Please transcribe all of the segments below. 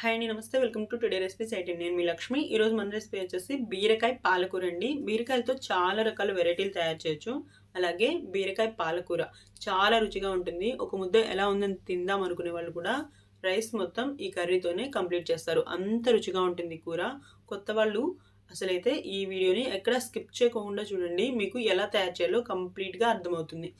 Hi అండి నమస్తే. Welcome to today recipes అయితే నేను మీ లక్ష్మి. ఈరోజు మన రెసిపీ వచ్చేసి బీరకాయ పాలకూర అండి బీరకాయలతో చాలా రకాల వెరైటీలు తయారు చేయొచ్చు. అలాగే బీరకాయ పాలకూర చాలా రుచిగా ఉంటుంది. ఒక ముద్ద ఎలా ఉందని తిందాం అనుకునే వాళ్ళు కూడా రైస్ మొత్తం ఈ కర్రీతోనే కంప్లీట్ చేస్తారు. అంత రుచిగా ఉంటుంది కూర. కొత్త వాళ్ళు అసలైతే ఈ వీడియోని ఎక్కడ స్కిప్ చేయకుండా చూడండి. మీకు ఎలా తయారు చేయాలో కంప్లీట్గా అర్థమవుతుంది.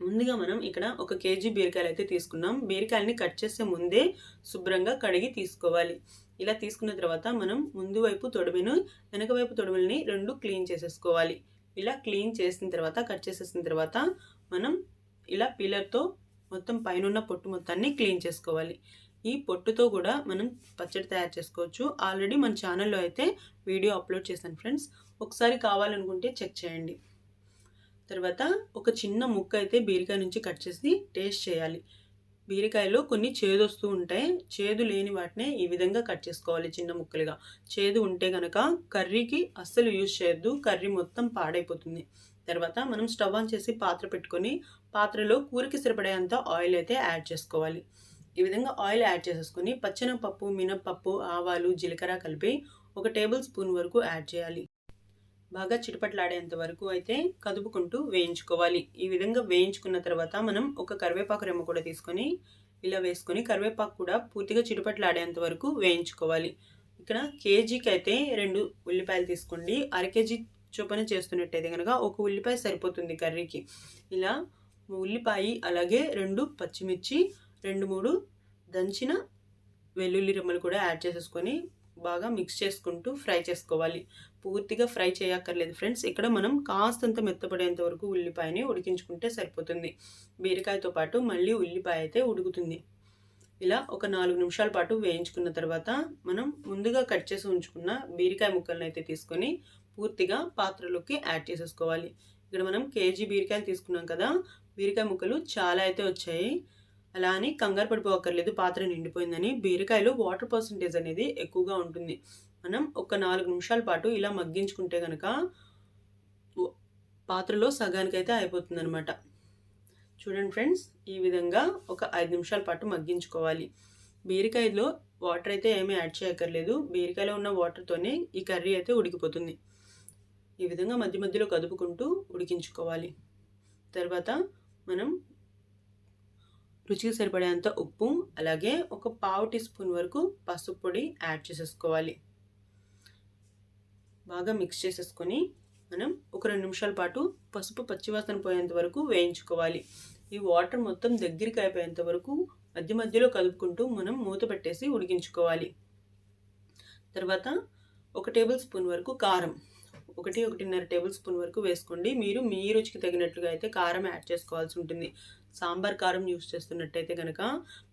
ముందుగా మనం ఇక్కడ ఒక కేజీ బీరకాయలు అయితే తీసుకున్నాం. బీరకాయలని కట్ చేసే ముందే శుభ్రంగా కడిగి తీసుకోవాలి. ఇలా తీసుకున్న తర్వాత మనం ముందు వైపు తొడిమెను వెనక వైపు తొడిమెల్ని రెండు క్లీన్ చేసేసుకోవాలి. ఇలా క్లీన్ చేసిన తర్వాత కట్ చేసేసిన తర్వాత మనం ఇలా పిల్లర్తో మొత్తం పైన పొట్టు మొత్తాన్ని క్లీన్ చేసుకోవాలి. ఈ పొట్టుతో కూడా మనం పచ్చడి తయారు చేసుకోవచ్చు. ఆల్రెడీ మన ఛానల్లో అయితే వీడియో అప్లోడ్ చేశాను ఫ్రెండ్స్. ఒకసారి కావాలనుకుంటే చెక్ చేయండి. తర్వాత ఒక చిన్న ముక్క అయితే బీరకాయ నుంచి కట్ చేసి టేస్ట్ చేయాలి. బీరకాయలో కొన్ని చేదు వస్తూ ఉంటాయి. చేదు లేని వాటినే ఈ విధంగా కట్ చేసుకోవాలి చిన్న ముక్కలుగా. చేదు ఉంటే కనుక కర్రీకి అస్సలు యూజ్ చేయొద్దు. కర్రీ మొత్తం పాడైపోతుంది. తర్వాత మనం స్టవ్ ఆన్ చేసి పాత్ర పెట్టుకొని పాత్రలో కూరకి సరిపడేంత ఆయిల్ అయితే యాడ్ చేసుకోవాలి. ఈ విధంగా ఆయిల్ యాడ్ చేసేసుకొని పచ్చెనపప్పు మినప్పప్పు ఆవాలు జీలకర్ర కలిపి ఒక టేబుల్ స్పూన్ వరకు యాడ్ చేయాలి. బాగా చిటపట్లాడేంత వరకు అయితే కదుపుకుంటూ వేయించుకోవాలి. ఈ విధంగా వేయించుకున్న తర్వాత మనం ఒక కరివేపాకు రెమ్మ కూడా తీసుకొని ఇలా వేసుకొని కరివేపాకు కూడా పూర్తిగా చిటపట్లాడేంత వరకు వేయించుకోవాలి. ఇక్కడ కేజీకి అయితే రెండు ఉల్లిపాయలు తీసుకోండి. అర కేజీ చొప్పున చేస్తున్నట్టయితే కనుక ఒక ఉల్లిపాయ సరిపోతుంది కర్రీకి. ఇలా ఉల్లిపాయ అలాగే రెండు పచ్చిమిర్చి రెండు మూడు దంచిన వెల్లుల్లి రెమ్మలు కూడా యాడ్ చేసేసుకొని బాగా మిక్స్ చేసుకుంటూ ఫ్రై చేసుకోవాలి. పూర్తిగా ఫ్రై చేయక్కర్లేదు ఫ్రెండ్స్. ఇక్కడ మనం కాస్తంత మెత్తపడేంత వరకు ఉల్లిపాయని ఉడికించుకుంటే సరిపోతుంది. బీరకాయతో పాటు మళ్ళీ ఉల్లిపాయ అయితే ఉడుకుతుంది. ఇలా ఒక నాలుగు నిమిషాల పాటు వేయించుకున్న తర్వాత మనం ముందుగా కట్ చేసి ఉంచుకున్న బీరకాయ ముక్కలను అయితే తీసుకొని పూర్తిగా పాత్రలోకి యాడ్ చేసేసుకోవాలి. ఇక్కడ మనం కేజీ బీరకాయలు తీసుకున్నాం కదా. బీరకాయ ముక్కలు చాలా అయితే వచ్చాయి. అలా అని కంగారు పడిపోవక్కర్లేదు పాత్ర నిండిపోయిందని. బీరకాయలో వాటర్ పర్సంటేజ్ అనేది ఎక్కువగా ఉంటుంది. మనం ఒక నాలుగు నిమిషాల పాటు ఇలా మగ్గించుకుంటే కనుక పాత్రలో సగానికైతే అయిపోతుంది అనమాట చూడండి ఫ్రెండ్స్ ఈ విధంగా ఒక ఐదు నిమిషాల పాటు మగ్గించుకోవాలి. బీరకాయలో వాటర్ అయితే ఏమీ యాడ్ చేయక్కర్లేదు. బీరకాయలో ఉన్న వాటర్తోనే ఈ కర్రీ అయితే ఉడికిపోతుంది. ఈ విధంగా మధ్య మధ్యలో కదుపుకుంటూ ఉడికించుకోవాలి. తర్వాత మనం రుచికి సరిపడేంత ఉప్పు అలాగే ఒక పావు టీ స్పూన్ వరకు పసుపు పొడి యాడ్ చేసేసుకోవాలి. బాగా మిక్స్ చేసేసుకొని మనం ఒక రెండు నిమిషాల పాటు పసుపు పచ్చివాసన పోయేంత వరకు వేయించుకోవాలి. ఈ వాటర్ మొత్తం దగ్గరికి అయిపోయేంత వరకు మధ్య మధ్యలో కలుపుకుంటూ మనం మూత పెట్టేసి ఉడికించుకోవాలి. తర్వాత ఒక టేబుల్ స్పూన్ వరకు కారం ఒకటి ఒకటిన్నర టేబుల్ స్పూన్ వరకు వేసుకోండి. మీరు మీ రుచికి తగినట్లుగా అయితే కారం యాడ్ చేసుకోవాల్సి ఉంటుంది. సాంబార్ కారం యూస్ చేస్తున్నట్టయితే కనుక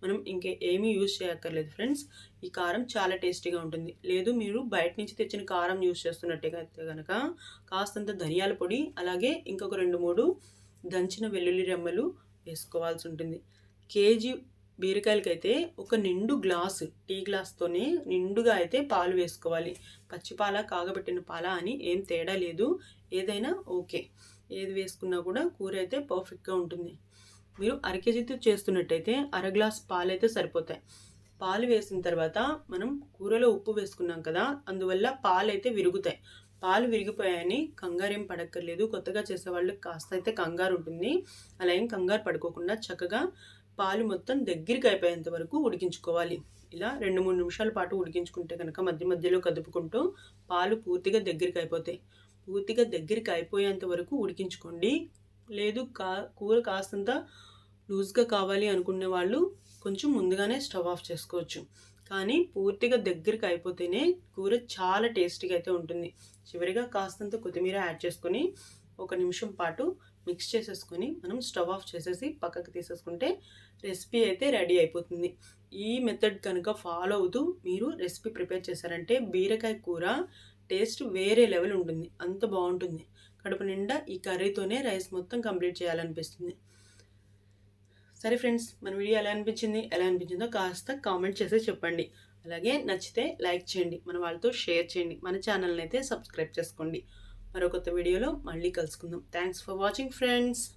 మనం ఇంకే ఏమీ యూస్ చేయక్కర్లేదు ఫ్రెండ్స్. ఈ కారం చాలా టేస్టీగా ఉంటుంది. లేదు మీరు బయట నుంచి తెచ్చిన కారం యూస్ చేస్తున్నట్టయితే కనుక కాస్తంత ధనియాల పొడి అలాగే ఇంకొక రెండు మూడు దంచిన వెల్లుల్లి రెమ్మలు వేసుకోవాల్సి ఉంటుంది. కేజీ బీరకాయలకైతే ఒక నిండు గ్లాసు టీ గ్లాస్తోనే నిండుగా అయితే పాలు వేసుకోవాలి. పచ్చిపాల కాగబెట్టిన పాల అని ఏం తేడా లేదు. ఏదైనా ఓకే. ఏది వేసుకున్నా కూడా కూర అయితే పర్ఫెక్ట్గా ఉంటుంది. మీరు అర కేజీతో చేస్తున్నట్టయితే అర గ్లాస్ పాలు అయితే సరిపోతాయి. పాలు వేసిన తర్వాత మనం కూరలో ఉప్పు వేసుకున్నాం కదా అందువల్ల పాలు అయితే విరుగుతాయి. పాలు విరిగిపోయాయని కంగారు ఏం పడక్కర్లేదు. కొత్తగా చేసే వాళ్ళకి కాస్త అయితే కంగారు ఉంటుంది. అలా ఏం కంగారు పడుకోకుండా చక్కగా పాలు మొత్తం దగ్గరికి అయిపోయేంత వరకు ఉడికించుకోవాలి. ఇలా రెండు మూడు నిమిషాల పాటు ఉడికించుకుంటే కనుక మధ్య మధ్యలో కదుపుకుంటూ పాలు పూర్తిగా దగ్గరికి అయిపోతాయి. పూర్తిగా దగ్గరికి అయిపోయేంత వరకు ఉడికించుకోండి. లేదు కా కూర కాస్తంత లూజ్గా కావాలి అనుకునే వాళ్ళు కొంచెం ముందుగానే స్టవ్ ఆఫ్ చేసుకోవచ్చు. కానీ పూర్తిగా దగ్గరికి అయిపోతేనే కూర చాలా టేస్టీగా అయితే ఉంటుంది. చివరిగా కాస్తంత కొత్తిమీర యాడ్ చేసుకొని ఒక నిమిషం పాటు మిక్స్ చేసేసుకొని మనం స్టవ్ ఆఫ్ చేసేసి పక్కకు తీసేసుకుంటే రెసిపీ అయితే రెడీ అయిపోతుంది. ఈ మెథడ్ కనుక ఫాలో అవుతూ మీరు రెసిపీ ప్రిపేర్ చేశారంటే బీరకాయ కూర టేస్ట్ వేరే లెవెల్ ఉంటుంది. అంత బాగుంటుంది. కడుపు నిండా ఈ కర్రీతోనే రైస్ మొత్తం కంప్లీట్ చేయాలనిపిస్తుంది. సరే ఫ్రెండ్స్ మన వీడియో ఎలా అనిపించింది? ఎలా అనిపించిందో కాస్త కామెంట్ చేసి చెప్పండి. అలాగే నచ్చితే లైక్ చేయండి. మన వాళ్ళతో షేర్ చేయండి. మన ఛానల్ని అయితే సబ్స్క్రైబ్ చేసుకోండి. మరో కొత్త వీడియోలో మళ్ళీ కలుసుకుందాం. Thanks for watching friends.